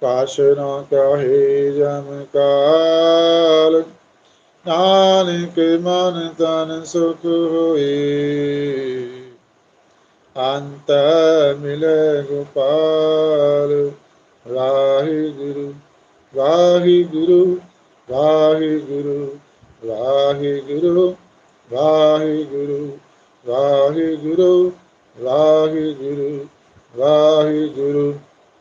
ਕਾਸ਼ ਨਾ ਕਹੇ ਜਮ ਕਾਲ, ਨਾਨਕ ਮਨ ਤਨ ਸੁਖ ਹੋਏ। ਅੰਤ ਮਿਲੇ ਗੋਪਾਲ, ਵਾਹਿਗੁਰੂ ਵਾਹਿਗੁਰੂ ਵਾਹਿਗੁਰੂ ਵਾਹਿਗੁਰੂ ਵਾਹਿਗੁਰੂ ਵਾਹਿਗੁਰੂ ਵਾਹਿਗੁਰੂ ਵਾਹਿਗੁਰੂ।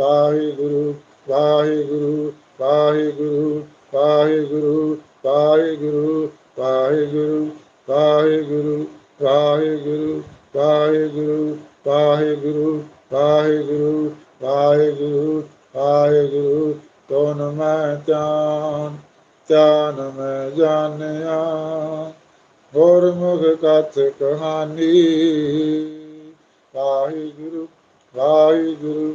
ਵਾਹਿਗੁਰੂ ਵਾਹਿਗੁਰੂ ਵਾਹਿਗੁਰੂ ਵਾਹਿਗੁਰੂ ਵਾਹਿਗੁਰੂ ਵਾਹਿਗੁਰੂ ਵਾਹਿਗੁਰੂ ਵਾਹਿਗੁਰੂ ਵਾਹਿਗੁਰੂ ਵਾਹਿਗੁਰੂ ਵਾਹਿਗੁਰੂ ਵਾਹਿਗੁਰੂ ਵਾਹਿਗੁਰੂ ਕੌਣ ਮੈਂ ਧਿਆਨ ਧਿਆਨ ਮੈਂ ਜਾਣਿਆ ਗੁਰਮੁਖ ਕਥ ਕਹਾਣੀ ਵਾਹਿਗੁਰੂ ਵਾਹਿਗੁਰੂ